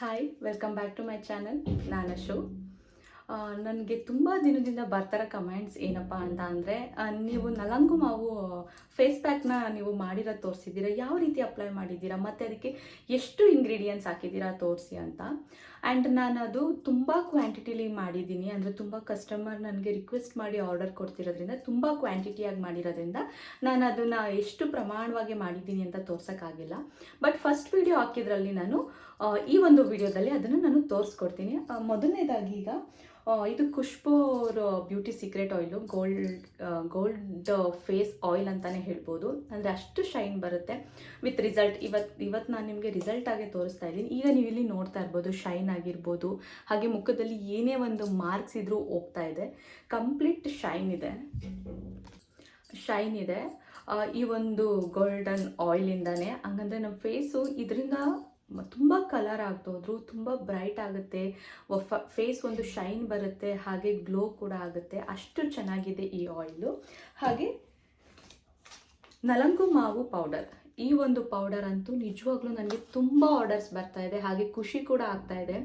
Hi welcome back to my channel ನಾನು show ನನಗೆ ತುಂಬ ದಿನದಿಂದ ಬರ್ತಾರ ಕಮೆಂಟ್ಸ್ ಏನಪ್ಪ ಅಂತ ಅಂದರೆ ನೀವು ನಲಂಗು ಮಾವು ಫೇಸ್ ಪ್ಯಾಕ್ನ ನೀವು ಮಾಡಿರೋದು ತೋರಿಸಿದ್ದೀರಾ? ಯಾವ ರೀತಿ ಅಪ್ಲೈ ಮಾಡಿದ್ದೀರಾ? ಮತ್ತು ಅದಕ್ಕೆ ಎಷ್ಟು ಇಂಗ್ರೀಡಿಯೆಂಟ್ಸ್ ಹಾಕಿದ್ದೀರಾ ತೋರಿಸಿ ಅಂತ. ಆ್ಯಂಡ್ ನಾನು ಅದು ತುಂಬ ಕ್ವಾಂಟಿಟಿಲಿ ಮಾಡಿದ್ದೀನಿ. ಅಂದರೆ ತುಂಬ ಕಸ್ಟಮರ್ ನನಗೆ ರಿಕ್ವೆಸ್ಟ್ ಮಾಡಿ ಆರ್ಡರ್ ಕೊಡ್ತಿರೋದ್ರಿಂದ ತುಂಬ ಕ್ವಾಂಟಿಟಿಯಾಗಿ ಮಾಡಿರೋದ್ರಿಂದ ನಾನು ಅದನ್ನು ಎಷ್ಟು ಪ್ರಮಾಣವಾಗಿ ಮಾಡಿದ್ದೀನಿ ಅಂತ ತೋರ್ಸೋಕ್ಕಾಗಿಲ್ಲ. ಬಟ್ ಫಸ್ಟ್ ವಿಡಿಯೋ ಹಾಕಿದ್ರಲ್ಲಿ ನಾನು ಈ ಒಂದು ವಿಡಿಯೋದಲ್ಲಿ ಅದನ್ನು ನಾನು ತೋರಿಸ್ಕೊಡ್ತೀನಿ. ಮೊದಲನೇದಾಗಿ ಈಗ ಇದು ಖುಷ್ಬು ಅವರು beauty secret oil gold gold face oil ಅಂತಲೇ ಹೇಳ್ಬೋದು. ಅಂದರೆ ಅಷ್ಟು ಶೈನ್ ಬರುತ್ತೆ. ವಿತ್ ರಿಸಲ್ಟ್ ಇವತ್ತು ಇವತ್ತು ನಾನು ನಿಮಗೆ ರಿಸಲ್ಟ್ ತೋರಿಸ್ತಾ ಇದ್ದೀನಿ. ಈಗ ನೀವು ಇಲ್ಲಿ ನೋಡ್ತಾ ಇರ್ಬೋದು ಶೈನ್ ಆಗಿರ್ಬೋದು, ಹಾಗೆ ಮುಖದಲ್ಲಿ ಏನೇ ಒಂದು ಮಾರ್ಕ್ಸ್ ಇದ್ರೂ ಹೋಗ್ತಾ ಇದೆ. ಕಂಪ್ಲೀಟ್ ಶೈನ್ ಇದೆ. ಶೈನ್ ಇದೆ. ಈ ಒಂದು ಗೋಲ್ಡನ್ ಆಯಿಲಿಂದಾನೆ ಹಂಗಂದ್ರೆ ನಮ್ಮ ಫೇಸು ಇದರಿಂದ ತುಂಬ ಕಲರ್ ಆಗ್ತೋದ್ರು ತುಂಬ ಬ್ರೈಟ್ ಆಗುತ್ತೆ. ಫೇಸ್ ಒಂದು ಶೈನ್ ಬರುತ್ತೆ, ಹಾಗೆ ಗ್ಲೋ ಕೂಡ ಆಗುತ್ತೆ. ಅಷ್ಟು ಚೆನ್ನಾಗಿದೆ ಈ ಆಯಿಲು ಹಾಗೆ ನಲಂಗು ಮಾವು ಪೌಡರ್ ಈ ಒಂದು ಪೌಡರ್ ಅಂತೂ ನಿಜವಾಗ್ಲೂ ನನಗೆ ತುಂಬ ಆರ್ಡರ್ಸ್ ಬರ್ತಾ ಇದೆ, ಹಾಗೆ ಖುಷಿ ಕೂಡ ಆಗ್ತಾ ಇದೆ.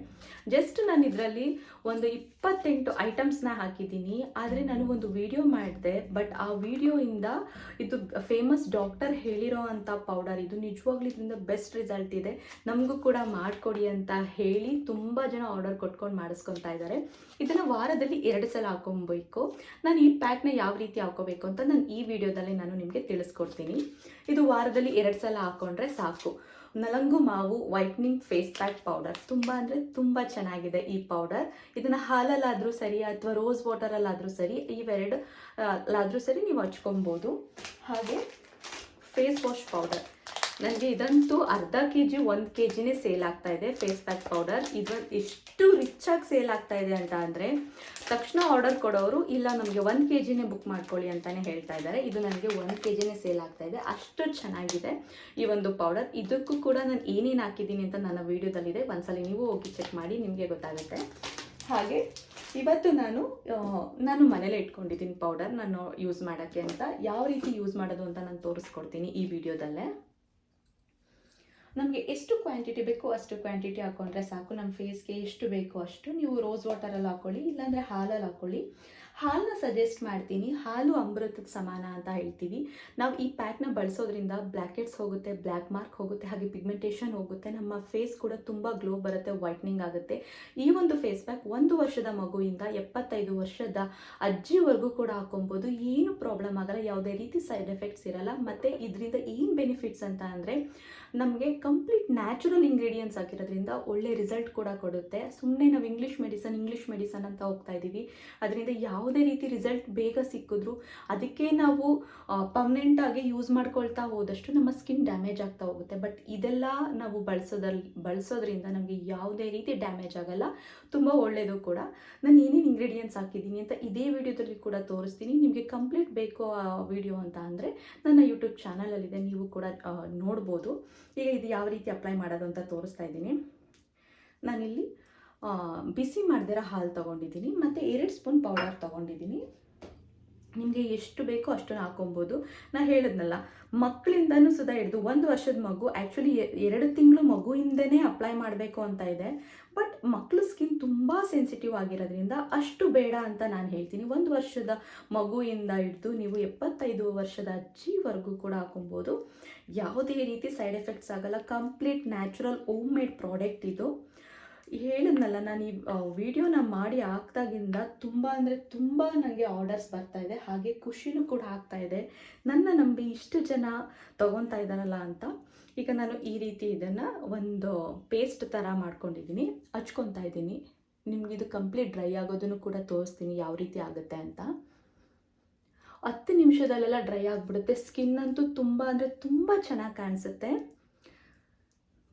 ಜಸ್ಟ್ ನಾನು ಇದರಲ್ಲಿ ಒಂದು ಇಪ್ಪತ್ತೆಂಟು ಐಟಮ್ಸ್ನ ಹಾಕಿದ್ದೀನಿ. ಆದರೆ ನಾನು ಒಂದು ವಿಡಿಯೋ ಮಾಡಿದೆ ಬಟ್ ಆ ವಿಡಿಯೋಯಿಂದ ಇದು ಫೇಮಸ್ ಡಾಕ್ಟರ್ ಹೇಳಿರೋ ಅಂಥ ಪೌಡರ್ ಇದು ನಿಜವಾಗ್ಲೂ ಇದರಿಂದ ಬೆಸ್ಟ್ ರಿಸಲ್ಟ್ ಇದೆ. ನಮಗೂ ಕೂಡ ಮಾಡಿಕೊಡಿ ಅಂತ ಹೇಳಿ ತುಂಬ ಜನ ಆರ್ಡರ್ ಕೊಟ್ಕೊಂಡು ಮಾಡಿಸ್ಕೊತಾ ಇದ್ದಾರೆ ಇದನ್ನು ವಾರದಲ್ಲಿ ಎರಡು ಸಲ ಹಾಕೊಬೇಕು ನಾನು ಈ ಪ್ಯಾಕ್ನ ಯಾವ ರೀತಿ ಹಾಕೋಬೇಕು ಅಂತ ನಾನು ಈ ವಿಡಿಯೋದಲ್ಲಿ ನಾನು ನಿಮಗೆ ತಿಳಿಸ್ಕೊಡ್ತೀನಿ. ಇದು ವಾರದಲ್ಲಿ ಎರಡು ಸಲ ಹಾಕ್ಕೊಂಡ್ರೆ ಸಾಕು. ನಲಂಗು ಮಾವು ವೈಟ್ನಿಂಗ್ ಫೇಸ್ ಪ್ಯಾಕ್ ಪೌಡರ್ ತುಂಬ ಅಂದರೆ ತುಂಬ ಚೆನ್ನಾಗಿದೆ ಈ ಪೌಡರ್ ಇದನ್ನು ಹಾಲಲ್ಲಾದರೂ ಸರಿ ಅಥವಾ ರೋಸ್ ವಾಟರಲ್ಲಾದರೂ ಸರಿ, ಇವೆರಡು ಲಾದರೂ ಸರಿ ನೀವು ಹಚ್ಕೊಬೋದು. ಹಾಗೆ ಫೇಸ್ ವಾಶ್ ಪೌಡರ್ ನನಗೆ ಇದಂತೂ ಅರ್ಧ ಕೆ ಜಿ ಒಂದು ಕೆ ಜಿನೇ ಸೇಲ್ ಆಗ್ತಾ ಇದೆ ಫೇಸ್ ಪ್ಯಾಕ್ ಪೌಡರ್ ಇದು ಎಷ್ಟು ರಿಚಾಗಿ ಸೇಲ್ ಆಗ್ತಾ ಇದೆ ಅಂತ ಅಂದರೆ, ತಕ್ಷಣ ಆರ್ಡರ್ ಕೊಡೋರು, ಇಲ್ಲ ನಮಗೆ ಒಂದು ಕೆ ಜಿನೇ ಬುಕ್ ಮಾಡ್ಕೊಳ್ಳಿ ಅಂತಲೇ ಹೇಳ್ತಾ ಇದ್ದಾರೆ. ಇದು ನನಗೆ ಒಂದು ಕೆ ಜಿನೇ ಸೇಲ್ ಆಗ್ತಾ ಇದೆ. ಅಷ್ಟು ಚೆನ್ನಾಗಿದೆ ಈ ಒಂದು ಪೌಡರ್ ಇದಕ್ಕೂ ಕೂಡ ನಾನು ಏನೇನು ಹಾಕಿದ್ದೀನಿ ಅಂತ ನನ್ನ ವೀಡಿಯೋದಲ್ಲಿದೆ. ಒಂದ್ಸಲ ನೀವು ಹೋಗಿ ಚೆಕ್ ಮಾಡಿ, ನಿಮಗೆ ಗೊತ್ತಾಗುತ್ತೆ. ಹಾಗೆ, ಇವತ್ತು ನಾನು ನಾನು ಮನೇಲೆ ಇಟ್ಕೊಂಡಿದ್ದೀನಿ ಪೌಡರ್ ನಾನು ಯೂಸ್ ಮಾಡೋಕ್ಕೆ ಅಂತ. ಯಾವ ರೀತಿ ಯೂಸ್ ಮಾಡೋದು ಅಂತ ನಾನು ತೋರಿಸ್ಕೊಡ್ತೀನಿ ಈ ವಿಡಿಯೋದಲ್ಲೇ. ನಮಗೆ ಎಷ್ಟು ಕ್ವಾಂಟಿಟಿ ಬೇಕೋ ಅಷ್ಟು ಕ್ವಾಂಟಿಟಿ ಹಾಕ್ಕೊಂಡ್ರೆ ಸಾಕು. ನಮ್ಮ ಫೇಸ್ಗೆ ಎಷ್ಟು ಬೇಕೋ ಅಷ್ಟು ನೀವು ರೋಸ್ ವಾಟರಲ್ಲಿ ಹಾಕ್ಕೊಳ್ಳಿ ಇಲ್ಲಾಂದರೆ ಹಾಲಲ್ಲಿ ಹಾಕ್ಕೊಳ್ಳಿ ಹಾಲನ್ನ ಸಜೆಸ್ಟ್ ಮಾಡ್ತೀನಿ. ಹಾಲು ಅಮೃತದ ಸಮಾನ ಅಂತ ಹೇಳ್ತೀವಿ. ನಾವು ಈ ಪ್ಯಾಕ್ನ ಬಳಸೋದ್ರಿಂದ ಬ್ಲ್ಯಾಕೆಟ್ಸ್ ಹೋಗುತ್ತೆ ಬ್ಲ್ಯಾಕ್ ಮಾರ್ಕ್ ಹೋಗುತ್ತೆ, ಹಾಗೆ ಪಿಗ್ಮೆಂಟೇಷನ್ ಹೋಗುತ್ತೆ. ನಮ್ಮ ಫೇಸ್ ಕೂಡ ತುಂಬ ಗ್ಲೋ ಬರುತ್ತೆ ವೈಟ್ನಿಂಗ್ ಆಗುತ್ತೆ. ಈ ಒಂದು ಫೇಸ್ ಪ್ಯಾಕ್ ಒಂದು ವರ್ಷದ ಮಗುವಿಂದ ಎಪ್ಪತ್ತೈದು ವರ್ಷದ ಅಜ್ಜಿವರೆಗೂ ಕೂಡ ಹಾಕೊಬೋದು. ಏನು ಪ್ರಾಬ್ಲಮ್ ಆಗಲ್ಲ. ಯಾವುದೇ ರೀತಿ ಸೈಡ್ ಎಫೆಕ್ಟ್ಸ್ ಇರಲ್ಲ. ಮತ್ತು ಇದರಿಂದ ಏನು ಬೆನಿಫಿಟ್ಸ್ ಅಂತ ಅಂದರೆ, ನಮಗೆ ಕಂಪ್ಲೀಟ್ ನ್ಯಾಚುರಲ್ ಇಂಗ್ರೀಡಿಯೆಂಟ್ಸ್ ಹಾಕಿರೋದ್ರಿಂದ ಒಳ್ಳೆ ರಿಸಲ್ಟ್ ಕೂಡ ಕೊಡುತ್ತೆ. ಸುಮ್ಮನೆ ನಾವು ಇಂಗ್ಲೀಷ್ ಮೆಡಿಸನ್ ಇಂಗ್ಲೀಷ್ ಮೆಡಿಸನ್ ಅಂತ ಹೋಗ್ತಾ ಇದ್ದೀವಿ ಅದರಿಂದ ಯಾವುದೇ ರೀತಿ ರಿಸಲ್ಟ್ ಬೇಗ ಸಿಕ್ಕಿದ್ರು ಅದಕ್ಕೆ ನಾವು ಪರ್ಮನೆಂಟ್ ಆಗಿ ಯೂಸ್ ಮಾಡ್ಕೊಳ್ತಾ ಹೋದಷ್ಟು ನಮ್ಮ ಸ್ಕಿನ್ ಡ್ಯಾಮೇಜ್ ಆಗ್ತಾ ಹೋಗುತ್ತೆ. ಬಟ್ ಇದೆಲ್ಲ ನಾವು ಬಳಸೋದ್ರಲ್ಲಿ ಬಳಸೋದ್ರಿಂದ ನಮಗೆ ಯಾವುದೇ ರೀತಿ ಡ್ಯಾಮೇಜ್ ಆಗಲ್ಲ. ತುಂಬ ಒಳ್ಳೆಯದು ಕೂಡ. ನಾನು ಏನೇನು ಇಂಗ್ರೀಡಿಯೆಂಟ್ಸ್ ಹಾಕಿದ್ದೀನಿ ಅಂತ ಇದೇ ವಿಡಿಯೋದಲ್ಲಿ ಕೂಡ ತೋರಿಸ್ತೀನಿ. ನಿಮಗೆ ಕಂಪ್ಲೀಟ್ ಬೇಕು, ಆ ವಿಡಿಯೋ ಅಂತ ಅಂದರೆ ನನ್ನ ಯೂಟ್ಯೂಬ್ ಚಾನಲಲ್ಲಿದೆ ನೀವು ಕೂಡ ನೋಡ್ಬೋದು. ಈಗ ಇದು ಯಾವ ರೀತಿ ಅಪ್ಲೈ ಮಾಡೋದು ಅಂತ ತೋರಿಸ್ತಾ ಇದ್ದೀನಿ. ನಾನಿಲ್ಲಿ ಬಿಸಿ ಮಾಡ್ದಿರೋ ಹಾಲು ತೊಗೊಂಡಿದ್ದೀನಿ, ಮತ್ತು ಎರಡು ಸ್ಪೂನ್ ಪೌಡರ್ ತೊಗೊಂಡಿದ್ದೀನಿ. ನಿಮಗೆ ಎಷ್ಟು ಬೇಕೋ ಅಷ್ಟನ್ನು ಹಾಕೊಬೋದು. ನಾನು ಹೇಳಿದ್ನಲ್ಲ ಮಕ್ಕಳಿಂದನೂ ಸುಧಾ ಹಿಡಿದು ಒಂದು ವರ್ಷದ ಮಗು ಆ್ಯಕ್ಚುಲಿ ಎರಡು ತಿಂಗಳು ಮಗುವಿಂದನೇ ಅಪ್ಲೈ ಮಾಡಬೇಕು ಅಂತ ಇದೆ. ಬಟ್ ಮಕ್ಕಳ ಸ್ಕಿನ್ ತುಂಬ ಸೆನ್ಸಿಟಿವ್ ಆಗಿರೋದ್ರಿಂದ ಅಷ್ಟು ಬೇಡ ಅಂತ ನಾನು ಹೇಳ್ತೀನಿ. ಒಂದು ವರ್ಷದ ಮಗುವಿಂದ ಹಿಡಿದು ನೀವು ಎಪ್ಪತ್ತೈದು ವರ್ಷದ ಅಜ್ಜಿವರೆಗೂ ಕೂಡ ಹಾಕೊಬೋದು. ಯಾವುದೇ ರೀತಿ ಸೈಡ್ ಎಫೆಕ್ಟ್ಸ್ ಆಗಲ್ಲ. Complete natural home made product ಇದು. ಹೇಳಿದ್ನಲ್ಲ, ನಾನು ಈ ವಿಡಿಯೋನ ಮಾಡಿ ಹಾಕ್ದಾಗಿಂದ ತುಂಬ ಅಂದರೆ ತುಂಬ ನನಗೆ ಆರ್ಡರ್ಸ್ ಬರ್ತಾ ಇದೆ. ಹಾಗೆ ಖುಷಿನೂ ಕೂಡ ಆಗ್ತಾ ಇದೆ. ನನ್ನ ನಂಬಿ ಇಷ್ಟು ಜನ ತೊಗೊತಾ ಇದ್ದಾರಲ್ಲ ಅಂತ. ಈಗ ನಾನು ಈ ರೀತಿ ಇದನ್ನು ಒಂದು ಪೇಸ್ಟ್ ಥರ ಮಾಡ್ಕೊಂಡಿದ್ದೀನಿ. ಹಚ್ಕೊತಾ ಇದ್ದೀನಿ. ನಿಮಗಿದು ಕಂಪ್ಲೀಟ್ ಡ್ರೈ ಆಗೋದನ್ನು ಕೂಡ ತೋರಿಸ್ತೀನಿ ಯಾವ ರೀತಿ ಆಗುತ್ತೆ ಅಂತ. ಹತ್ತು ನಿಮಿಷದಲ್ಲೆಲ್ಲ ಡ್ರೈ ಆಗಿಬಿಡುತ್ತೆ. ಸ್ಕಿನ್ ಅಂತೂ ತುಂಬ ಅಂದರೆ ತುಂಬ ಚೆನ್ನಾಗಿ ಕಾಣಿಸುತ್ತೆ.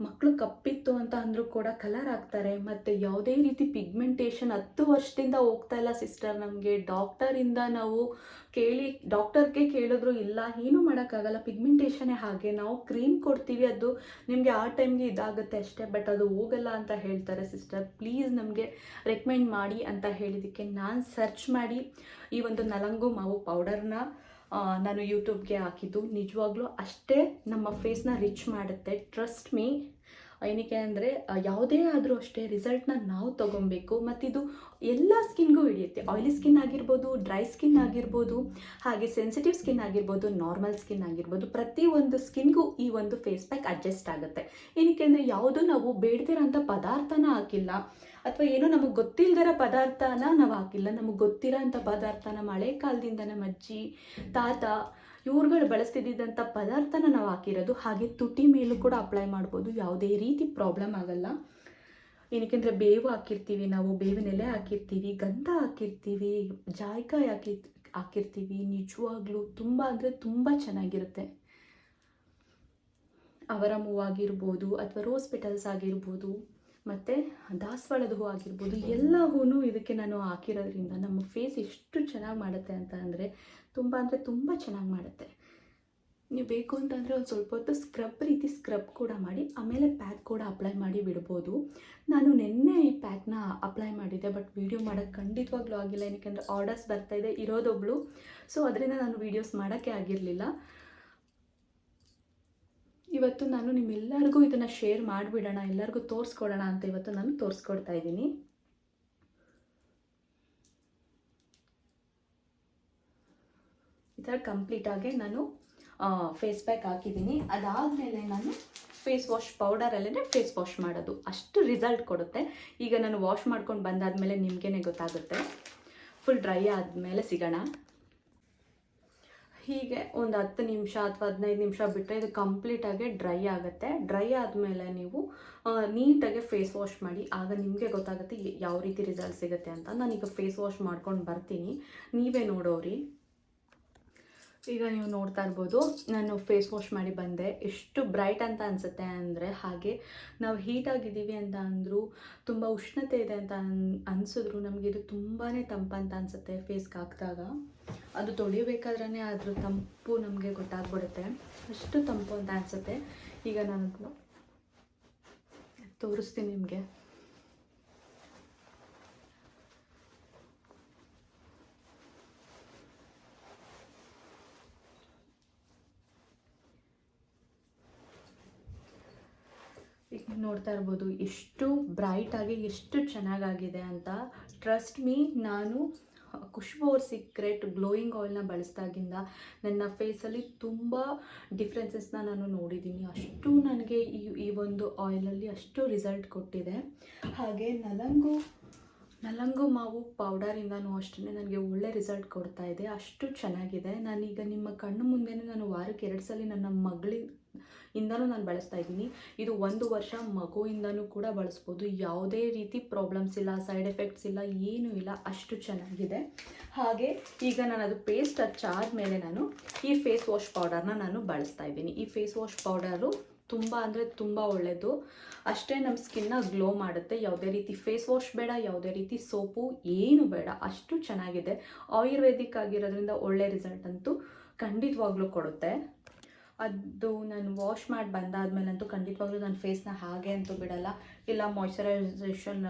ಮಕ್ಕಳು ಕಪ್ಪಿತ್ತು ಅಂತ ಅಂದರೂ ಕೂಡ ಕಲರ್ ಆಗ್ತಾರೆ, ಮತ್ತು ಯಾವುದೇ ರೀತಿ ಪಿಗ್ಮೆಂಟೇಷನ್ ಹತ್ತು ವರ್ಷದಿಂದ ಹೋಗ್ತಾ ಇಲ್ಲ ಸಿಸ್ಟರ್ ನಮಗೆ. ಡಾಕ್ಟರಿಂದ ನಾವು ಕೇಳಿ ಡಾಕ್ಟರ್ಗೆ ಕೇಳಿದ್ರು ಇಲ್ಲ, ಏನೂ ಮಾಡೋಕ್ಕಾಗಲ್ಲ ಪಿಗ್ಮೆಂಟೇಷನೇ ಹಾಗೆ. ನಾವು ಕ್ರೀಮ್ ಕೊಡ್ತೀವಿ, ಅದು ನಿಮಗೆ ಆ ಟೈಮ್ಗೆ ಇದಾಗುತ್ತೆ ಅಷ್ಟೇ ಬಟ್ ಅದು ಹೋಗಲ್ಲ ಅಂತ ಹೇಳ್ತಾರೆ ಸಿಸ್ಟರ್ ಪ್ಲೀಸ್ ನಮಗೆ ರೆಕಮೆಂಡ್ ಮಾಡಿ ಅಂತ ಹೇಳಿದ್ದಕ್ಕೆ ನಾನು ಸರ್ಚ್ ಮಾಡಿ ಈ ಒಂದು ನಲಂಗು ಮಾವು ಪೌಡರ್ನ ನಾನು ಯೂಟ್ಯೂಬ್ಗೆ ಹಾಕಿದ್ದು. ನಿಜವಾಗ್ಲೂ ಅಷ್ಟೇ ನಮ್ಮ ಫೇಸ್ನ ರಿಚ್ ಮಾಡುತ್ತೆ. ಟ್ರಸ್ಟ್ ಮೀ ಏನಕ್ಕೆ ಅಂದರೆ ಯಾವುದೇ ಆದರೂ ಅಷ್ಟೇ ರಿಸಲ್ಟ್ನ ನಾವು ತೊಗೊಬೇಕು. ಮತ್ತಿದು ಎಲ್ಲ ಸ್ಕಿನ್ಗೂ ಹಿಡಿಯುತ್ತೆ. ಆಯಿಲಿ ಸ್ಕಿನ್ ಆಗಿರ್ಬೋದು ಡ್ರೈ ಸ್ಕಿನ್ ಆಗಿರ್ಬೋದು, ಹಾಗೆ ಸೆನ್ಸಿಟಿವ್ ಸ್ಕಿನ್ ಆಗಿರ್ಬೋದು ನಾರ್ಮಲ್ ಸ್ಕಿನ್ ಆಗಿರ್ಬೋದು, ಪ್ರತಿ ಒಂದು ಸ್ಕಿನ್ಗೂ ಈ ಒಂದು ಫೇಸ್ ಪ್ಯಾಕ್ ಅಡ್ಜಸ್ಟ್ ಆಗುತ್ತೆ. ಏನಕ್ಕೆ ಅಂದರೆ, ಯಾವುದೂ ನಾವು ಬೇಡದಿರೋಂಥ ಪದಾರ್ಥನ ಹಾಕಿಲ್ಲ, ಅಥವಾ ಏನೋ ನಮಗೆ ಗೊತ್ತಿಲ್ಲದರ ಪದಾರ್ಥನ ನಾವು ಹಾಕಿಲ್ಲ. ನಮಗೆ ಗೊತ್ತಿರೋ ಅಂಥ ಪದಾರ್ಥನ ಮಳೆ ಕಾಲದಿಂದ ನಮ್ಮ ಅಜ್ಜಿ ತಾತ ಇವ್ರುಗಳು ಬಳಸ್ತಿದ್ದಂಥ ಪದಾರ್ಥನ ನಾವು ಹಾಕಿರೋದು, ಹಾಗೆ ತುಟಿ ಮೇಲೂ ಕೂಡ ಅಪ್ಲೈ ಮಾಡ್ಬೋದು. ಯಾವುದೇ ರೀತಿ ಪ್ರಾಬ್ಲಮ್ ಆಗಲ್ಲ. ಏನಕ್ಕೆಂದರೆ ಬೇವು ಹಾಕಿರ್ತೀವಿ ನಾವು ಬೇವಿನ ಎಲೆ ಹಾಕಿರ್ತೀವಿ, ಗಂಧ ಹಾಕಿರ್ತೀವಿ, ಜಾಯ್ಕಾಯಿ ಹಾಕಿ, ಹಾಕಿರ್ತೀವಿ, ನಿಜವಾಗ್ಲೂ ತುಂಬ ಅಂದರೆ ತುಂಬ ಚೆನ್ನಾಗಿರುತ್ತೆ. ಅವರ ಆಗಿರ್ಬೋದು ಅಥವಾ ರೋಸ್ ಪೆಟಲ್ಸ್ ಆಗಿರ್ಬೋದು, ಮತ್ತು ದಾಸವಾಳದ ಹೂ ಆಗಿರ್ಬೋದು, ಎಲ್ಲ ಹೂವು ಇದಕ್ಕೆ ನಾನು ಹಾಕಿರೋದ್ರಿಂದ ನಮ್ಮ ಫೇಸ್ ಎಷ್ಟು ಚೆನ್ನಾಗಿ ಮಾಡುತ್ತೆ ಅಂತ ಅಂದರೆ ತುಂಬ ಅಂದರೆ ತುಂಬ ಚೆನ್ನಾಗಿ ಮಾಡುತ್ತೆ. ನೀವು ಬೇಕು ಅಂತಂದರೆ ಒಂದು ಸ್ವಲ್ಪ ಹೊತ್ತು ಸ್ಕ್ರಬ್ ರೀತಿ ಸ್ಕ್ರಬ್ ಕೂಡ ಮಾಡಿ, ಆಮೇಲೆ ಪ್ಯಾಕ್ ಕೂಡ ಅಪ್ಲೈ ಮಾಡಿ ಬಿಡ್ಬೋದು. ನಾನು ನಿನ್ನೆ ಈ ಪ್ಯಾಕ್ನ ಅಪ್ಲೈ ಮಾಡಿದ್ದೆ ಬಟ್ ವೀಡಿಯೋ ಮಾಡೋಕ್ಕೆ ಖಂಡಿತವಾಗ್ಲೂ ಆಗಿಲ್ಲ. ಏನಕ್ಕೆ ಆರ್ಡರ್ಸ್ ಬರ್ತಾಯಿದೆ ಇರೋದೊಬ್ಳು. ಸೊ ಅದರಿಂದ ನಾನು ವೀಡಿಯೋಸ್ ಮಾಡೋಕ್ಕೆ ಆಗಿರಲಿಲ್ಲ. ಇವತ್ತು ನಾನು ನಿಮ್ಮೆಲ್ಲರಿಗೂ ಇದನ್ನು ಶೇರ್ ಮಾಡಿಬಿಡೋಣ, ಎಲ್ಲರಿಗೂ ತೋರಿಸ್ಕೊಡೋಣ ಅಂತ ಇವತ್ತು ನಾನು ತೋರಿಸ್ಕೊಡ್ತಾ ಇದ್ದೀನಿ. ಈ ಥರ ಕಂಪ್ಲೀಟಾಗಿ ನಾನು ಫೇಸ್ ಪ್ಯಾಕ್ ಹಾಕಿದ್ದೀನಿ. ಅದಾದಮೇಲೆ ನಾನು ಫೇಸ್ ವಾಶ್ ಪೌಡರಲ್ಲೇ ಫೇಸ್ ವಾಶ್ ಮಾಡೋದು. ಅಷ್ಟು ರಿಸಲ್ಟ್ ಕೊಡುತ್ತೆ. ಈಗ ನಾನು ವಾಶ್ ಮಾಡ್ಕೊಂಡು ಬಂದಾದಮೇಲೆ ನಿಮಗೇನೆ ಗೊತ್ತಾಗುತ್ತೆ. ಫುಲ್ ಡ್ರೈ ಆದಮೇಲೆ ಸಿಗೋಣ. ಹೀಗೆ ಒಂದು ಹತ್ತು ನಿಮಿಷ ಅಥವಾ ಹದಿನೈದು ನಿಮಿಷ ಬಿಟ್ಟರೆ ಇದು ಕಂಪ್ಲೀಟಾಗಿ ಡ್ರೈ ಆಗುತ್ತೆ. ಡ್ರೈ ಆದಮೇಲೆ ನೀವು ನೀಟಾಗಿ ಫೇಸ್ ವಾಶ್ ಮಾಡಿ. ಆಗ ನಿಮಗೆ ಗೊತ್ತಾಗುತ್ತೆ ಯಾವ ರೀತಿ ರಿಸಲ್ಟ್ ಸಿಗುತ್ತೆ ಅಂತ. ನಾನೀಗ ಫೇಸ್ ವಾಶ್ ಮಾಡ್ಕೊಂಡು ಬರ್ತೀನಿ. ನೀವೇ ನೋಡೋರಿ. ಈಗ ನೀವು ನೋಡ್ತಾ ಇರ್ಬೋದು, ನಾನು ಫೇಸ್ ವಾಶ್ ಮಾಡಿ ಬಂದೆ. ಎಷ್ಟು ಬ್ರೈಟ್ ಅಂತ ಅನಿಸುತ್ತೆ ಅಂದರೆ ಹಾಗೆ ನಾವು ಹೀಟಾಗಿದ್ದೀವಿ ಅಂತ ಅಂದರೂ ತುಂಬ ಉಷ್ಣತೆ ಇದೆ ಅಂತ ಅನ್, ಅನಿಸಿದ್ರು ನಮಗೆ ಇದು ತುಂಬಾ ತಂಪಂತ ಅನಿಸುತ್ತೆ ಫೇಸ್ಗೆ ಹಾಕಿದಾಗ. ಅದು ತೊಳಿಬೇಕಾದ್ರೆ ಅದ್ರ ತಂಪು ನಮಗೆ ಗೊತ್ತಾಗ್ಬಿಡುತ್ತೆ. ಅಷ್ಟು ತಂಪು ಅಂತ ಅನಿಸುತ್ತೆ. ಈಗ ನಾನು ತೋರಿಸ್ತೀನಿ ನಿಮಗೆ. ಈಗ ನೋಡ್ತಾ ಇರ್ಬೋದು, ಎಷ್ಟು ಬ್ರೈಟಾಗಿ ಎಷ್ಟು ಚೆನ್ನಾಗಾಗಿದೆ ಅಂತ. ಟ್ರಸ್ಟ್ ಮೀ ನಾನು ಖುಷ್ಬು ಅವ್ರ ಸೀಕ್ರೆಟ್ ಗ್ಲೋಯಿಂಗ್ ಆಯಿಲ್ನ ಬಳಸಿದಾಗಿಂದ ನನ್ನ ಫೇಸಲ್ಲಿ ತುಂಬ ಡಿಫ್ರೆನ್ಸಸ್ನ ನಾನು ನೋಡಿದ್ದೀನಿ. ಅಷ್ಟು ನನಗೆ ಈ ಈ ಒಂದು ಆಯಿಲಲ್ಲಿ ಅಷ್ಟು ರಿಸಲ್ಟ್ ಕೊಟ್ಟಿದೆ. ಹಾಗೆ ನಲಂಗು ನಲಂಗು ಮಾವು ಪೌಡರಿಂದನೂ ಅಷ್ಟೇ ನನಗೆ ಒಳ್ಳೆ ರಿಸಲ್ಟ್ ಕೊಡ್ತಾ ಇದೆ. ಅಷ್ಟು ಚೆನ್ನಾಗಿದೆ. ನಾನೀಗ ನಿಮ್ಮ ಕಣ್ಣು ಮುಂದೆನೇ ನಾನು ವಾರಕ್ಕೆ ಎರಡು ಸಲ ನನ್ನ ಮಗಳಿ ಇಂದನೂ ನಾನು ಬಳಸ್ತಾ ಇದ್ದೀನಿ. ಇದು ಒಂದು ವರ್ಷ ಮಗುವಿಂದನೂ ಕೂಡ ಬಳಸ್ಬೋದು. ಯಾವುದೇ ರೀತಿ ಪ್ರಾಬ್ಲಮ್ಸ್ ಇಲ್ಲ ಸೈಡ್ ಎಫೆಕ್ಟ್ಸ್ ಇಲ್ಲ, ಏನೂ ಇಲ್ಲ, ಅಷ್ಟು ಚೆನ್ನಾಗಿದೆ. ಹಾಗೆ ಈಗ ನಾನು ಅದು ಪೇಸ್ಟ್ ಹಚ್ಚಾದಮೇಲೆ ನಾನು ಈ ಫೇಸ್ ವಾಶ್ ಪೌಡರ್ನ ನಾನು ಬಳಸ್ತಾ ಇದ್ದೀನಿ. ಈ ಫೇಸ್ ವಾಶ್ ಪೌಡರು ತುಂಬ ಅಂದರೆ ತುಂಬ ಒಳ್ಳೆಯದು ಅಷ್ಟೇ ನಮ್ಮ ಸ್ಕಿನ್ನ ಗ್ಲೋ ಮಾಡುತ್ತೆ. ಯಾವುದೇ ರೀತಿ ಫೇಸ್ ವಾಶ್ ಬೇಡ, ಯಾವುದೇ ರೀತಿ ಸೋಪು ಏನು ಬೇಡ. ಅಷ್ಟು ಚೆನ್ನಾಗಿದೆ. ಆಯುರ್ವೇದಿಕ್ ಆಗಿರೋದ್ರಿಂದ ಒಳ್ಳೆ ರಿಸಲ್ಟ್ ಅಂತೂ ಖಂಡಿತವಾಗ್ಲೂ ಕೊಡುತ್ತೆ. ಅದು ನಾನು ವಾಶ್ ಮಾಡಿ ಬಂದಾದ್ಮೇಲಂತೂ ಖಂಡಿತವಾಗ್ಲೂ ನನ್ನ ಫೇಸ್ನ ಹಾಗೆ ಅಂತೂ ಬಿಡಲ್ಲ. ಇಲ್ಲ ಮಾಯ್ಚರೈಸೇಷನ್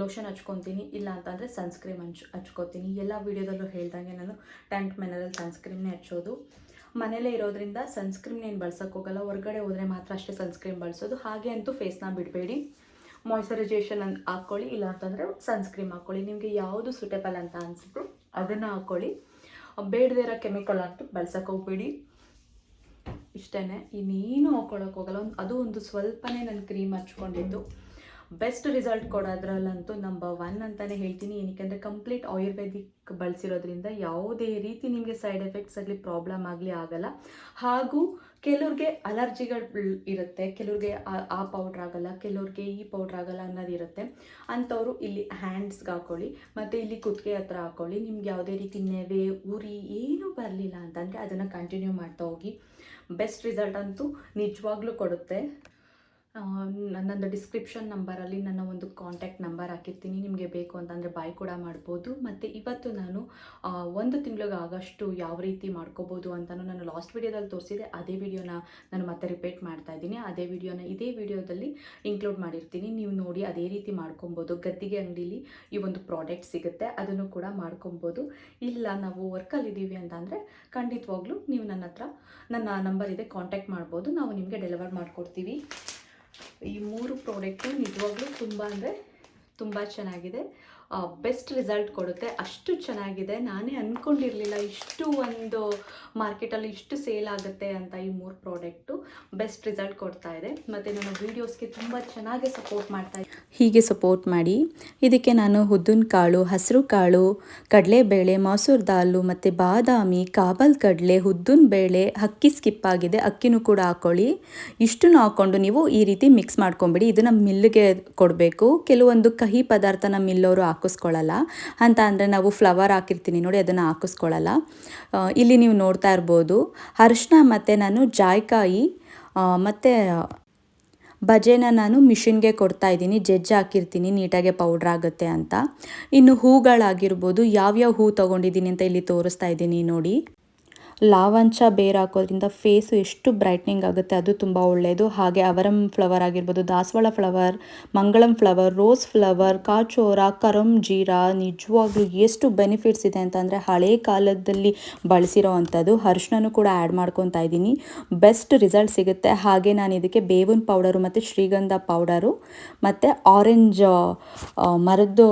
ಲೋಷನ್ ಹಚ್ಕೊತೀನಿ. ಇಲ್ಲ ಅಂತಂದರೆ ಸನ್ಸ್ಕ್ರೀಮ್ ಹಂಚ್, ಹಚ್ಕೋತೀನಿ. ಎಲ್ಲ ವೀಡಿಯೋದಲ್ಲೂ ಹೇಳ್ದಂಗೆ ನಾನು ಟೆಂಟ್ ಮಿನರಲ್ ಸನ್ಸ್ಕ್ರೀಮ್ನೇ ಹಚ್ಚೋದು. ಮನೇಲೇ ಇರೋದ್ರಿಂದ ಸನ್ಸ್ಕ್ರೀಮ್ ಏನು ಬಳಸೋಕೆ ಹೋಗಲ್ಲ. ಹೊರಗಡೆ ಹೋದರೆ ಮಾತ್ರ ಅಷ್ಟೇ ಸನ್ಸ್ಕ್ರೀಮ್ ಬಳಸೋದು. ಹಾಗೆ ಅಂತೂ ಫೇಸ್ನ ಬಿಡಬೇಡಿ. ಮಾಯ್ಚರೈಸೇಷನ್ ಅಂತ ಹಾಕ್ಕೊಳ್ಳಿ ಇಲ್ಲ ಅಂತಂದರೆ ಸನ್ಸ್ಕ್ರೀಮ್ ಹಾಕ್ಕೊಳ್ಳಿ ನಿಮಗೆ ಯಾವುದು ಸೂಟೇಬಲ್ ಅಂತ ಅನಿಸಿದ್ರು ಅದನ್ನು ಹಾಕ್ಕೊಳ್ಳಿ ಬೇಡದೇ ಇರೋ ಕೆಮಿಕಲ್ ಅಂತೂ ಬಳಸೋಕೆ ಹೋಗ್ಬೇಡಿ. ಇಷ್ಟೇ ಇನ್ನೇನು ಹಾಕ್ಕೊಳಕ್ಕೆ ಹೋಗಲ್ಲ. ಒಂದು ಅದು ಒಂದು ಸ್ವಲ್ಪನೇ ನಾನು ಕ್ರೀಮ್ ಹಚ್ಕೊಂಡಿದ್ದು. ಬೆಸ್ಟ್ ರಿಸಲ್ಟ್ ಕೊಡೋದ್ರಲ್ಲಂತೂ ನಂಬರ್ ಒನ್ ಅಂತಲೇ ಹೇಳ್ತೀನಿ. ಏನಕ್ಕೆ ಕಂಪ್ಲೀಟ್ ಆಯುರ್ವೇದಿಕ್ ಬಳಸಿರೋದ್ರಿಂದ ಯಾವುದೇ ರೀತಿ ನಿಮಗೆ ಸೈಡ್ ಎಫೆಕ್ಟ್ಸ್ ಆಗಲಿ ಪ್ರಾಬ್ಲಮ್ ಆಗಲಿ ಆಗಲ್ಲ. ಹಾಗೂ ಕೆಲವ್ರಿಗೆ ಅಲರ್ಜಿಗಳು ಇರುತ್ತೆ. ಕೆಲವ್ರಿಗೆ ಆ ಪೌಡ್ರ್ ಆಗಲ್ಲ. ಕೆಲವ್ರಿಗೆ ಈ ಪೌಡ್ರ್ ಆಗಲ್ಲ ಅನ್ನೋದು ಇರುತ್ತೆ. ಅಂಥವ್ರು ಇಲ್ಲಿ ಹ್ಯಾಂಡ್ಸ್ಗೆ ಹಾಕೊಳ್ಳಿ. ಮತ್ತು ಇಲ್ಲಿ ಕುತ್ತಿಗೆ ಹತ್ರ ಹಾಕೊಳ್ಳಿ. ನಿಮ್ಗೆ ಯಾವುದೇ ರೀತಿ ನೆವೆ, ಉರಿ ಏನೂ ಬರಲಿಲ್ಲ ಅಂತಂದರೆ ಅದನ್ನು ಕಂಟಿನ್ಯೂ ಮಾಡ್ತಾ ಹೋಗಿ. ಬೆಸ್ಟ್ ರಿಸಲ್ಟ್ ಅಂತೂ ನಿಜವಾಗ್ಲೂ ಕೊಡುತ್ತೆ. ನನ್ನದು ಡಿಸ್ಕ್ರಿಪ್ಷನ್ ನಂಬರಲ್ಲಿ ನನ್ನ ಒಂದು ಕಾಂಟ್ಯಾಕ್ಟ್ ನಂಬರ್ ಹಾಕಿರ್ತೀನಿ. ನಿಮಗೆ ಬೇಕು ಅಂತಂದರೆ ಬಾಯ್ ಕೂಡ ಮಾಡ್ಬೋದು. ಮತ್ತು ಇವತ್ತು ನಾನು ಒಂದು ತಿಂಗಳಿಗೆ ಆಗಷ್ಟು ಯಾವ ರೀತಿ ಮಾಡ್ಕೋಬೋದು ಅಂತಲೂ ನಾನು ಲಾಸ್ಟ್ ವೀಡಿಯೋದಲ್ಲಿ ತೋರಿಸಿದೆ. ಅದೇ ವಿಡಿಯೋನ ನಾನು ಮತ್ತೆ ರಿಪೀಟ್ ಮಾಡ್ತಾ ಇದ್ದೀನಿ. ಅದೇ ವಿಡಿಯೋನ ಇದೇ ವಿಡಿಯೋದಲ್ಲಿ ಇನ್ಕ್ಲೂಡ್ ಮಾಡಿರ್ತೀನಿ. ನೀವು ನೋಡಿ ಅದೇ ರೀತಿ ಮಾಡ್ಕೊಬೋದು. ಗದ್ದಿಗೆ ಅಂಗಡೀಲಿ ಈ ಒಂದು ಪ್ರಾಡಕ್ಟ್ ಸಿಗುತ್ತೆ. ಅದನ್ನು ಕೂಡ ಮಾಡ್ಕೊಬೋದು. ಇಲ್ಲ ನಾವು ವರ್ಕಲ್ಲಿದ್ದೀವಿ ಅಂತಂದರೆ ಖಂಡಿತವಾಗ್ಲೂ ನೀವು ನನ್ನ ಹತ್ರ, ನನ್ನ ನಂಬರ್ ಇದೆ ಕಾಂಟ್ಯಾಕ್ಟ್ ಮಾಡ್ಬೋದು. ನಾವು ನಿಮಗೆ ಡೆಲಿವರ್ ಮಾಡಿಕೊಡ್ತೀವಿ. ಈ ಮೂರು ಪ್ರಾಡಕ್ಟು ನಿಜವಾಗ್ಲೂ ತುಂಬ ಅಂದರೆ ತುಂಬ ಚೆನ್ನಾಗಿದೆ. ಬೆಸ್ಟ್ ರಿಸಲ್ಟ್ ಕೊಡುತ್ತೆ. ಅಷ್ಟು ಚೆನ್ನಾಗಿದೆ. ನಾನೇ ಅಂದ್ಕೊಂಡಿರಲಿಲ್ಲ ಇಷ್ಟು ಒಂದು ಮಾರ್ಕೆಟಲ್ಲಿ ಇಷ್ಟು ಸೇಲ್ ಆಗುತ್ತೆ ಅಂತ ಈ ಮೂರು ಪ್ರಾಡಕ್ಟು ಬೆಸ್ಟ್ ರಿಸಲ್ಟ್ ಕೊಡ್ತಾ ಇದೆ. ಮತ್ತು ನನ್ನ ವೀಡಿಯೋಸ್ಗೆ ತುಂಬ ಚೆನ್ನಾಗಿ ಸಪೋರ್ಟ್ ಮಾಡ್ತಾ ಹೀಗೆ ಸಪೋರ್ಟ್ ಮಾಡಿ. ಇದಕ್ಕೆ ನಾನು ಉದ್ದಿನ ಕಾಳು, ಹಸಿರು ಕಾಳು, ಕಡಲೆಬೇಳೆ, ಮಸೂರ್ ದಾಲು ಮತ್ತು ಬಾದಾಮಿ, ಕಾಬಲ್ ಕಡಲೆ ಉದ್ದಿನ ಬೇಳೆ, ಅಕ್ಕಿ ಸ್ಕಿಪ್ ಆಗಿದೆ. ಅಕ್ಕಿನೂ ಕೂಡ ಹಾಕ್ಕೊಳ್ಳಿ ಇಷ್ಟನ್ನು ಹಾಕ್ಕೊಂಡು ನೀವು ಈ ರೀತಿ ಮಿಕ್ಸ್ ಮಾಡ್ಕೊಂಬಿಡಿ. ಇದನ್ನು ಮಿಲ್ಗೆ ಕೊಡಬೇಕು. ಕೆಲವೊಂದು ಕಹಿ ಪದಾರ್ಥನ ಮಿಲ್ಲವರು ಹಾಕಿಸ್ಕೊಳ್ಳಲ್ಲ. ಅಂತ ಅಂದರೆ ನಾವು ಫ್ಲವರ್ ಹಾಕಿರ್ತೀನಿ ನೋಡಿ, ಅದನ್ನು ಹಾಕಿಸ್ಕೊಳ್ಳಲ್ಲ. ಇಲ್ಲಿ ನೀವು ನೋಡ್ತಾ ಇರ್ಬೋದು ಅರಿಶಿನ ಮತ್ತು ನಾನು ಜಾಯ್ಕಾಯಿ ಮತ್ತು ಬಜೆನ ನಾನು ಮಿಷಿನ್ಗೆ ಕೊಡ್ತಾ ಇದ್ದೀನಿ, ಜಜ್ಜಿ ಹಾಕಿರ್ತೀನಿ, ನೀಟಾಗೆ ಪೌಡ್ರ್ ಆಗುತ್ತೆ ಅಂತ. ಇನ್ನು ಹೂಗಳಾಗಿರ್ಬೋದು, ಯಾವ್ಯಾವ ಹೂ ತೊಗೊಂಡಿದ್ದೀನಿ ಅಂತ ಇಲ್ಲಿ ತೋರಿಸ್ತಾ ಇದ್ದೀನಿ ನೋಡಿ. ಲಾವಂಚ ಬೇರ್ ಹಾಕೋದ್ರಿಂದ ಫೇಸು ಎಷ್ಟು ಬ್ರೈಟ್ನಿಂಗ್ ಆಗುತ್ತೆ ಅದು ತುಂಬ ಒಳ್ಳೆಯದು ಹಾಗೆ ಅವರಂ ಫ್ಲವರ್ ಆಗಿರ್ಬೋದು, ದಾಸವಾಳ ಫ್ಲವರ್, ಮಂಗಳಂ ಫ್ಲವರ್, ರೋಸ್ ಫ್ಲವರ್, ಕಾಚೋರ, ಕರಂ ಜೀರಾ ನಿಜವಾಗ್ಲೂ ಎಷ್ಟು ಬೆನಿಫಿಟ್ಸ್ ಇದೆ ಅಂತಂದರೆ ಹಳೆ ಕಾಲದಲ್ಲಿ ಬಳಸಿರೋ ಅಂಥದ್ದು. ಕೂಡ ಆ್ಯಡ್ ಮಾಡ್ಕೊತಾ ಇದ್ದೀನಿ. ಬೆಸ್ಟ್ ರಿಸಲ್ಟ್ ಸಿಗುತ್ತೆ. ಹಾಗೆ ನಾನು ಇದಕ್ಕೆ ಬೇವಿನ ಪೌಡರು ಮತ್ತು ಶ್ರೀಗಂಧ ಪೌಡರು ಮತ್ತು ಆರೆಂಜ್ ಮರದ್ದು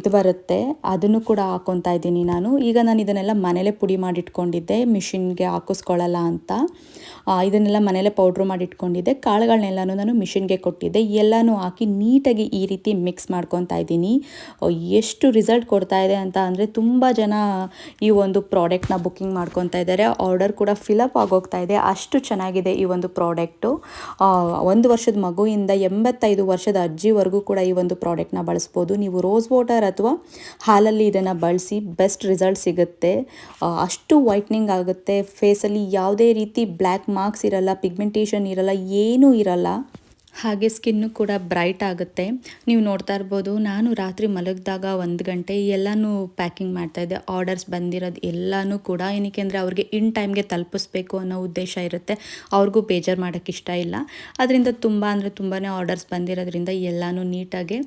ಇದು ಬರುತ್ತೆ. ಅದನ್ನು ಕೂಡ ಹಾಕ್ಕೊತಾ ಇದ್ದೀನಿ ನಾನು. ಈಗ ನಾನು ಇದನ್ನೆಲ್ಲ ಮನೇಲೇ ಪುಡಿ ಮಾಡಿಟ್ಕೊಂಡಿದ್ದೆ. ಮಿಷಿನ್ಗೆ ಹಾಕಿಸ್ಕೊಳ್ಳಲ್ಲ ಅಂತ. ಇದನ್ನೆಲ್ಲ ಮನೆಯಲ್ಲೇ ಪೌಡ್ರ್ ಮಾಡಿಟ್ಕೊಂಡಿದ್ದೆ ಕಾಳುಗಳನ್ನೆಲ್ಲನೂ ನಾನು ಮಿಷಿನ್ಗೆ ಕೊಟ್ಟಿದ್ದೆ. ಎಲ್ಲನೂ ಹಾಕಿ ನೀಟಾಗಿ ಈ ರೀತಿ ಮಿಕ್ಸ್ ಮಾಡ್ಕೊತಾ ಇದ್ದೀನಿ. ಎಷ್ಟು ರಿಸಲ್ಟ್ ಕೊಡ್ತಾ ಇದೆ ಅಂತ ಅಂದರೆ ತುಂಬ ಜನ ಈ ಒಂದು ಪ್ರಾಡಕ್ಟ್ನ ಬುಕ್ಕಿಂಗ್ ಮಾಡ್ಕೊತಾ ಇದ್ದಾರೆ. ಆರ್ಡರ್ ಕೂಡ ಫಿಲಪ್ ಆಗೋಗ್ತಾ ಇದೆ. ಅಷ್ಟು ಚೆನ್ನಾಗಿದೆ ಈ ಒಂದು ಪ್ರಾಡಕ್ಟು ಒಂದು ವರ್ಷದ ಮಗುವಿಂದ ಎಂಬತ್ತೈದು ವರ್ಷದ ಅಜ್ಜಿವರೆಗೂ ಕೂಡ ಈ ಒಂದು ಪ್ರಾಡಕ್ಟ್ನ ಬಳಸ್ಬೋದು. ನೀವು ರೋಸ್ ವಾಟರ್ ಅಥವಾ ಹಾಲಲ್ಲಿ ಇದನ್ನು ಬಳಸಿ ಬೆಸ್ಟ್ ರಿಸಲ್ಟ್ ಸಿಗುತ್ತೆ. ಅಷ್ಟು ವೈಟ್ನಿಂಗ್ ಆಗುತ್ತೆ. ಫೇಸಲ್ಲಿ ಯಾವುದೇ ರೀತಿ ಬ್ಲ್ಯಾಕ್ ಮಾರ್ಕ್ಸ್ ಇರಲ್ಲ ಪಿಗ್ಮೆಂಟೇಷನ್ ಇರಲ್ಲ ಏನೂ ಇರಲ್ಲ. ಹಾಗೆ ಸ್ಕಿನ್ನು ಕೂಡ ಬ್ರೈಟ್ ಆಗುತ್ತೆ. ನೀವು ನೋಡ್ತಾ ಇರ್ಬೋದು, ನಾನು ರಾತ್ರಿ ಮಲಗಿದಾಗ ಒಂದು ಗಂಟೆ ಎಲ್ಲನೂ ಪ್ಯಾಕಿಂಗ್ ಮಾಡ್ತಾಯಿದ್ದೆ ಆರ್ಡರ್ಸ್ ಬಂದಿರೋದು ಎಲ್ಲನೂ ಕೂಡ. ಏನಕ್ಕೆ ಅಂದರೆ ಅವ್ರಿಗೆ ಇನ್ ಟೈಮ್ಗೆ ತಲುಪಿಸ್ಬೇಕು ಅನ್ನೋ ಉದ್ದೇಶ ಇರುತ್ತೆ. ಅವ್ರಿಗೂ ಬೇಜಾರು ಮಾಡೋಕ್ಕೆ ಇಷ್ಟ ಇಲ್ಲ. ಅದರಿಂದ ತುಂಬ ಅಂದರೆ ತುಂಬಾ ಆರ್ಡರ್ಸ್ ಬಂದಿರೋದ್ರಿಂದ ಎಲ್ಲನೂ ನೀಟಾಗಿ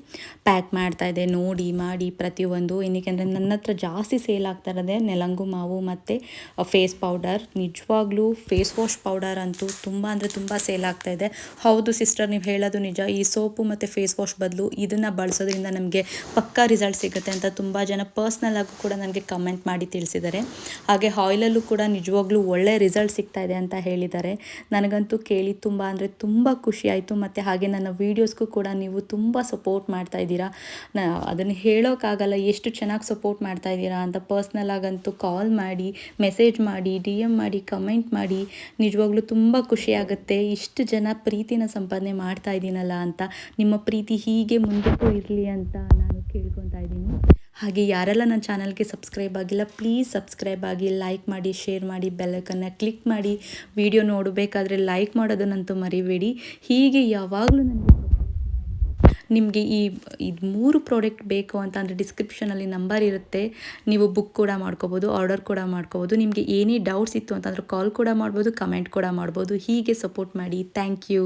ಪ್ಯಾಕ್ ಮಾಡ್ತಾಯಿದ್ದೆ ನೋಡಿ, ಮಾಡಿ ಪ್ರತಿಯೊಂದು. ಏನಕ್ಕೆ ಅಂದರೆ ನನ್ನ ಹತ್ರ ಜಾಸ್ತಿ ಸೇಲ್ ಆಗ್ತಾ ಇರೋದೇ ನೆಲಂಗು ಮಾವು ಮತ್ತು ಫೇಸ್ ಪೌಡರ್. ನಿಜವಾಗ್ಲೂ ಫೇಸ್ ವಾಶ್ ಪೌಡರ್ ಅಂತೂ ತುಂಬ ಅಂದರೆ ತುಂಬ ಸೇಲ್ ಆಗ್ತಾಯಿದೆ ಇದೆ. ಹೌದು ಸಿಸ್ಟರ್ ನೀವು ಹೇಳೋದು ನಿಜ. ಈ ಸೋಪು ಮತ್ತು ಫೇಸ್ ವಾಶ್ ಬದಲು ಇದನ್ನು ಬಳಸೋದ್ರಿಂದ ನಮಗೆ ಪಕ್ಕಾ ರಿಸಲ್ಟ್ ಸಿಗುತ್ತೆ ಅಂತ ತುಂಬ ಜನ ಪರ್ಸ್ನಲ್ ಆಗೂ ಕೂಡ ನನಗೆ ಕಮೆಂಟ್ ಮಾಡಿ ತಿಳಿಸಿದ್ದಾರೆ. ಹಾಗೆ ಆಯಿಲಲ್ಲೂ ಕೂಡ ನಿಜವಾಗ್ಲೂ ಒಳ್ಳೆ ರಿಸಲ್ಟ್ ಸಿಗ್ತಾ ಇದೆ ಅಂತ ಹೇಳಿದ್ದಾರೆ. ನನಗಂತೂ ಕೇಳಿ ತುಂಬ ಅಂದರೆ ತುಂಬ ಖುಷಿ ಆಯಿತು. ಮತ್ತು ಹಾಗೆ ನನ್ನ ವೀಡಿಯೋಸ್ಗೂ ಕೂಡ ನೀವು ತುಂಬ ಸಪೋರ್ಟ್ ಮಾಡ್ತಾ ಇದ್ದೀರಾ. ನ, ಅದನ್ನು ಹೇಳೋಕ್ಕಾಗಲ್ಲ, ಎಷ್ಟು ಚೆನ್ನಾಗಿ ಸಪೋರ್ಟ್ ಮಾಡ್ತಾ ಇದ್ದೀರಾ ಅಂತ ಪರ್ಸ್ನಲ್ ಆಗಂತೂ ಕಾಲ್ ಮಾಡಿ ಮೆಸೇಜ್ ಮಾಡಿ ಡಿ ಎಂ ಮಾಡಿ ಕಮೆಂಟ್ ಮಾಡಿ ನಿಜವಾಗ್ಲೂ ತುಂಬ ಖುಷಿ ಆಗುತ್ತೆ. ಇಷ್ಟು ಜನ ಪ್ರೀತಿನ ಸಂಪಾದನೆ ಮಾಡ್ತಾ ಇದ್ದೀನಲ್ಲ ಅಂತ, ನಿಮ್ಮ ಪ್ರೀತಿ ಹೀಗೆ ಮುಂದಕ್ಕೂ ಇರಲಿ ಅಂತ ನಾನು ಕೇಳ್ಕೊತಾ ಇದ್ದೀನಿ. ಹಾಗೆ ಯಾರೆಲ್ಲ ನನ್ನ ಚಾನಲ್ಗೆ ಸಬ್ಸ್ಕ್ರೈಬ್ ಆಗಿಲ್ಲ, ಪ್ಲೀಸ್ ಸಬ್ಸ್ಕ್ರೈಬ್ ಆಗಿ, ಲೈಕ್ ಮಾಡಿ, ಶೇರ್ ಮಾಡಿ ಬೆಲ್ಲಕ್ಕನ್ನು ಕ್ಲಿಕ್ ಮಾಡಿ. ವಿಡಿಯೋ ನೋಡಬೇಕಾದ್ರೆ ಲೈಕ್ ಮಾಡೋದನ್ನಂತೂ ಮರಿಬೇಡಿ. ಹೀಗೆ ಯಾವಾಗಲೂ ನನಗೆ ನಿಮಗೆ ಈ, ಇದು ಮೂರು ಪ್ರಾಡಕ್ಟ್ ಬೇಕು ಅಂತ ಅಂದರೆ ಡಿಸ್ಕ್ರಿಪ್ಷನಲ್ಲಿ ನಂಬರ್ ಇರುತ್ತೆ. ನೀವು ಬುಕ್ ಕೂಡ ಮಾಡ್ಕೋಬೋದು ಆರ್ಡರ್ ಕೂಡ ಮಾಡ್ಕೋಬೋದು. ನಿಮಗೆ ಏನೇ ಡೌಟ್ಸ್ ಇತ್ತು ಅಂತಂದ್ರೆ ಕಾಲ್ ಕೂಡ ಮಾಡ್ಬೋದು ಕಮೆಂಟ್ ಕೂಡ ಮಾಡ್ಬೋದು. ಹೀಗೆ ಸಪೋರ್ಟ್ ಮಾಡಿ. Thank you